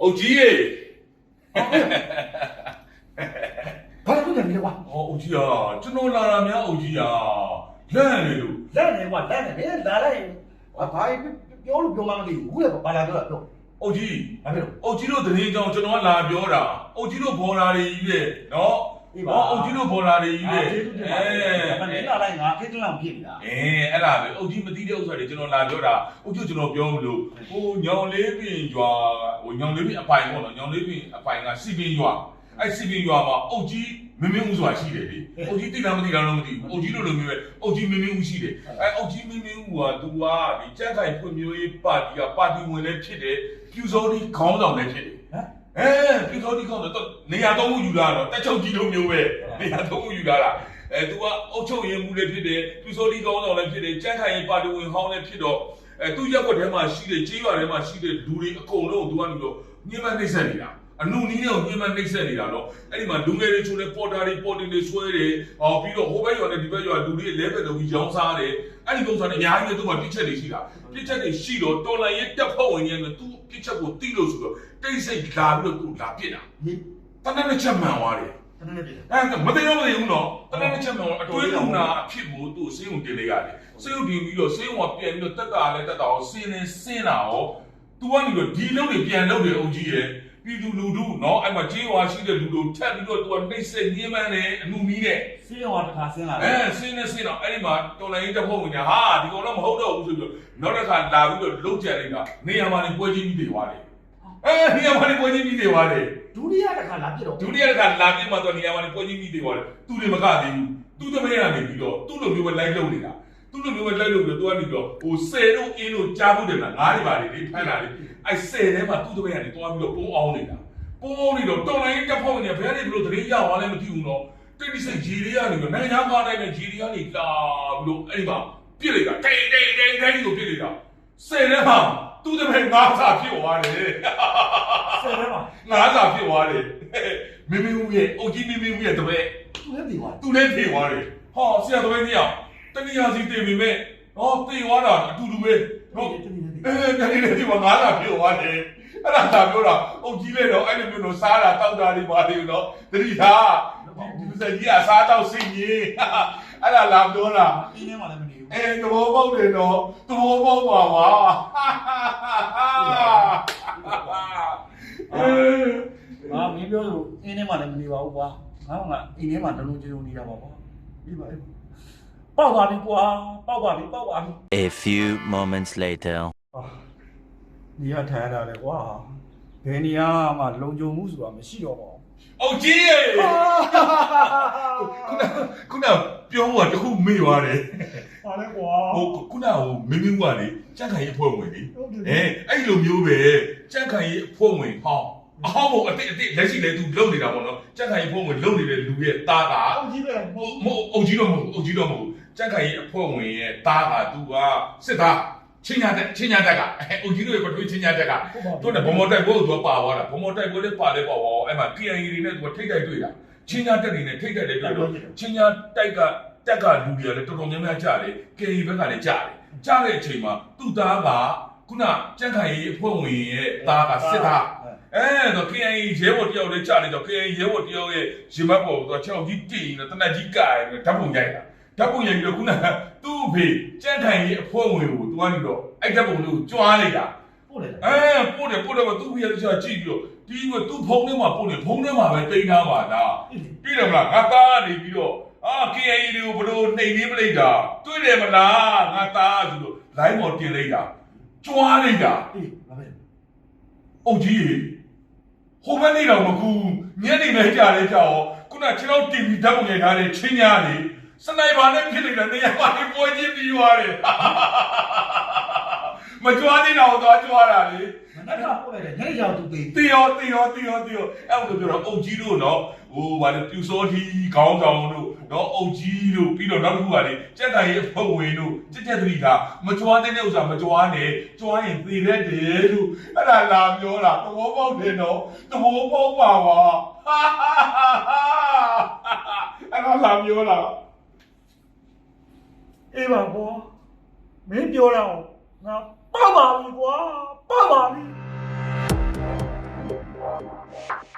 ။အုတ်ကြီးရေဘာလို့လဲမလဲကွာ။ဟောအုတ်ကြီးဟာကျွန်တော်လာတာများအုတ်ကြီးဟာလက်နေလို့လက်နေကွာလက်နေလေလာလိုက်ဟာဘာပြောလို့ပြောမှမသိဘူးလေဘာလာပြောတာပြော။အုတ်ကြီးဘာဖြစ်လို့အုတ်ကြီးတို့တရေကြောင်ကျွန်တော်ကလာပြောတာ။အုတ်ကြီးတို့ဘော်လာတွေကြီးလေနော်။ အေးပါဟောအုတ်ကြီးတို့ဘော်လာတွေကြီးအဲတဲ့ကျေးဇူးတင်ပါတယ်မင်းလာလိုက်ငါခေတ္တလန့်ဖြစ်နေတာအဲအဲ့ဒါပဲအုတ်ကြီးမသိတဲ့ဥစ္စာတွေကျွန်တော်လာပြောတာအုတ်ကြီးကျွန်တော်ပြောမလို့ဟိုညောင်လေးပင်ရွာဟိုညောင်လေးပင်အပိုင်ပေါ့နော်ညောင်လေးပင်အပိုင်ကစီပင်ရွာအဲ့စီပင်ရွာမှာအုတ်ကြီးမင်းမင်းဦးဆိုတာရှိတယ်လေအုတ်ကြီးသိလားမသိလားတော့မသိဘူးအုတ်ကြီးလိုလိုမျိုးပဲအုတ်ကြီးမင်းမင်းဦးရှိတယ်အဲ့အုတ်ကြီးမင်းမင်းဦးကသူကဒီကြက်ခိုင်ဖွံ့ဖြိုးရေးပါတီကပါတီဝင်လည်းဖြစ်တယ်ပြူစောဒီခေါင်းဆောင်လည်းဖြစ်တယ်ဟမ် အဲပြူစောဒီခေါင်းဆောင်တော့နေရာသုံးခုယူလာတော့တက်ချုပ်ကြီးလိုမျိုးပဲနေရာသုံးခုယူလာတာအဲ तू ကအုတ်ချုပ်ရင်မှုလည်းဖြစ်တယ်ပြူစောဒီခေါင်းဆောင်လည်းဖြစ်တယ်ကြက်ခိုင်ရေးပါတီဝင်ဟောင်းလည်းဖြစ်တော့အဲသူရက်ွက်ထဲမှာရှိတဲ့ကြေးရွာထဲမှာရှိတဲ့လူတွေအကုန်လုံး तू ကနေတော့ညှိမနှိမ့်ဆက်နေတာ အနုနီးနဲ့ညှိမနှိမ့်ဆက်နေတာတော့အဲ့ဒီမှာလူငယ်တွေချိုးတဲ့ပေါ်တာတွေပေါ်တင်တွေဆွဲတယ်ဟောပြီးတော့ဟိုဘက်ရွာနဲ့ဒီဘက်ရွာလူတွေလဲပဲတော့ပြီးရောင်းစားတယ်အဲ့ဒီပုံစံနဲ့အများကြီးသူ့မှာပြစ်ချက်တွေရှိတာပြစ်ချက်တွေရှိတော့တော်လိုင်းရဲ့တက်ဖို့ဝင်နေတယ်သူပြစ်ချက်ကိုတိလို့ဆိုတော့တိတ်ဆိတ်လာပြီးတော့သူလာပြစ်တာဟေးတနက်နဲ့ချက်မှန်သွားတယ်တနေ့ပြည့်အဲမသိတော့မသိဘူးနော်တနက်နဲ့ချက်မှန်သွားအတွေးလုံနာအဖြစ်ကိုသူ့စေးုံတင်လိုက်ရတယ်စေးုံတင်ပြီးတော့စေးုံကပြန်ပြီးတော့တက်တာလဲတက်တာကိုစင်းနေစင်းတာရောသူကနေတော့ဒီလုံးတွေပြန်လုံးတယ်အုပ်ကြီးရဲ့ ပြည်သူလူထုနော်အဲ့မှာကြေးဝါရှိတဲ့လူတို့ထပ်ပြီးတော့သူကနှိမ့်ဆက်ညှင်းပန်းတယ်အမှုမီးနဲ့စီးရောတစ်ခါဆင်းလာတအဲယ်စင်းနေစင်းတော့အဲ့ဒီမှာတော်လိုင်းတက်ဖို့ဝင်ညာဟာဒီကောင်တော့မဟုတ်တော့ဘူးဆိုပြီးတော့နောက်တစ်ခါလာပြီးတော့လုံးကြံလိုက်တာနေရာမှာနေပွဲချင်းပြီးတွေသွားတယ်အဲနေရာမှာနေပွဲချင်းပြီးတွေသွားတယ်ဒုတိယတစ်ခါလာပြတော့ဒုတိယတစ်ခါလာပြီးမှတော့နေရာမှာနေပွဲချင်းပြီးတွေသွားတယ်သူတွေမကသေးဘူးသူသမီးကနေပြီးတော့သူ့လိုမျိုးပဲလိုက်လုပ်နေတာသူ့လိုမျိုးပဲလိုက်လုပ်ပြီးတော့သူကနေပြီးတော့ဟိုဆယ်တို့အင်းတို့ကြားဖို့တယ်မလားငါးတွေပါလေဖမ်းတာလေ အဲဆယ်ထဲမှာသူ့သမီးကနေတွားပြီးတော့ပုံအောင်နေတာပုံအောင်နေတော့တော်လိုင်းတက်ဖို့နေဘယ်ကနေဘလို့တရင်ရသွားလဲမသိဘူးနော်တိတ်တိစိတ်ဂျီရီကနေတော့နိုင်ငံကားတိုင်းနဲ့ဂျီရီကနေလာပြီးတော့အဲ့ဒီမှာပြစ်လိုက်တာတိတ်တိတ်တိတ်တိတ်ကိုပြစ်လိုက်တာဆယ်ထဲမှာသူ့သမီးငါးစာဖြစ်သွားတယ်ဆယ်ထဲမှာငါးစာဖြစ်သွားတယ်မင်းမင်းဦးရဲ့အုတ်ကြီးမင်းမင်းဦးရဲ့တပည့်သူလည်းပြီးသွားသူလည်းပြေသွားတယ်ဟောဆရာတပည့်နှစ်ယောက်တနည်းအားစီတည်ပြီမဲ့ဟောပြေသွားတာအတူတူပဲ ဟုတ်တနေ့တနေ့အဲတနည်းလေးဒီမှာငါးစာဖြစ်သွားတယ်အဲ့ဒါသာပြောတာအုတ်ကြီးလေတော့အဲ့လိုမျိုးတော့စားတာတောက်တာတွေပါလေနော်တတိထားဒီစက်ကြီးအစားတော့စိတ်ကြီးအဲ့ဒါလာပြောတာအင်းထဲမှာလည်းမနေဘူးအဲသဘောပေါက်တယ်နော်သဘောပေါက်ပါပါအဲငါမင်းပြောလို့အင်းထဲမှာလည်းမနေပါဘူးကွာငါကအိမ်ထဲမှာတလုံးချုံနေတာပါကွာပြီးပါပေါ က်ပါပြီကွာပေါက်ပါပြီပေါက်ပါပြီ A few moments later. နေရထိုင်ရတာလေကွာဘယ်နေရာမှလုံခြုံမှုဆိုတာမရှိတော့ပါဘူးအုတ်ကြီးရေခုနခုနပြောမှတခုမေ့သွားတယ်ပါလေကွာဟိုခုနဟိုမင်းမင်းကလေကြက်ခိုင်ရေးအဖွဲ့ဝင်လေဟုတ်တယ်အဲအဲ့လိုမျိုးပဲကြက်ခိုင်ရေးအဖွဲ့ဝင်ဟောင်းအဟောင်းဘုံအတိတ်အတိတ်လက်ရှိလေသူလုံနေတာပေါ့နော်ကြက်ခိုင်ရေးအဖွဲ့ဝင်လုံနေတဲ့လူရဲ့တားကအောက်ကြီးပဲဟိုမဟုတ်အုတ်ကြီးတော့မဟုတ်အုတ်ကြီးတော့မဟုတ် ကြက်ခိုင်ရေးအဖွဲ့ဝင်ရဲ့တားကသူကစစ်သားချင်းညာတက်ချင်းညာတက်ကအဲအုတ်ကြီးတို့ရဲ့ပထွေးချင်းညာတက်ကသူကဘုံမော်တိုက်ပွဲကိုသူကပါသွားတာဘုံမော်တိုက်ပွဲလေးပါလေးပါသွားအဲ့မှာ KIA တွေနဲ့သူကထိတ်တိုက်တွေ့တာချင်းညာတက်တွေနဲ့ထိတ်တိုက်တွေတွေ့တော့ချင်းညာတိုက်ကတက်ကလူတွေကလည်းတော်တော်များများကြားတယ် KIA ဘက်ကလည်းကြားတယ်ကြားတဲ့အချိန်မှာသူ့သားကခုနကြက်ခိုင်ရေးအဖွဲ့ဝင်ရဲ့သားကစစ်သားအဲတော့ KIA ရဲဘော်တယောက်လည်းကြားတယ်တော့ KIA ရဲဘော်တယောက်ရဲ့ရင်မပေါ်တော့6ကြီးတည်နေတနက်ကြီးကာတယ်ဓာတ်ပုံရိုက်တာ ဓာတ်ပုံရိုက်ပြီးတော့ခုနသူ့အဖေကြက်ခိုင်ရေးအဖွဲ့ဝင်ကိုသူကနေတော့အဲ့ဓာတ်ပုံလေးကိုကြွားလိုက်တာဟုတ်လေအဲပို့တယ်ပို့တယ်ကသူ့ဖေရချာကြည့်ပြီးတော့ဒီကသူ့ဖုန်းထဲမှာပို့တယ်ဖုန်းထဲမှာပဲတိန်းထားပါလားပြီးတယ်မလားငါသားနေပြီးတော့အာ KAE တွေကိုဘလို့နှိမ်နေမလိုက်တာတွေ့တယ်မလားငါသားဆိုလို့ line ပေါ်တင်လိုက်တာကြွားလိုက်တာအေးဘာပဲအုတ်ကြီးရေဟိုဘက်နေတော့မကူညနေမဲကြလဲကြောက်ခုနခြေတော့တင်ပြီးဓာတ်ပုံရိုက်ထားတဲ့ချင်းညာနေ စနိုက်ပါနဲ့ဖြစ်နေတာနေရာမှာပွဲချင်းပြီးသွားတယ်မကြွားသေးတော့သွားကြွားတာလေမနေ့ကဟုတ်လေညနေကြောင်သူပေးတေရောတေရောတေရောတေရောအဲ့လိုပြောတော့အုတ်ကြီးတို့နော်ဟိုဗာလေပြူစောတီခေါင်းဆောင်တို့နော်အုတ်ကြီးတို့ပြီးတော့နောက်တစ်ခုကလေကြက်တိုင်ရဲ့ဖုတ်ဝင်တို့ကြက်ကြက်သတိကမကြွားတဲ့ဥစ္စာမကြွားနဲ့ကြွားရင်သေရက်တယ်လို့အဲ့ဒါလာပြောတာသဘောပေါက်တယ်နော်သဘောပေါက်ပါပါအဲ့ဒါလာပြောတာ အေးပါကွာမင်းပြောတော့ငါပေါက်ပါပြီကွာပေါက်ပါပြီ။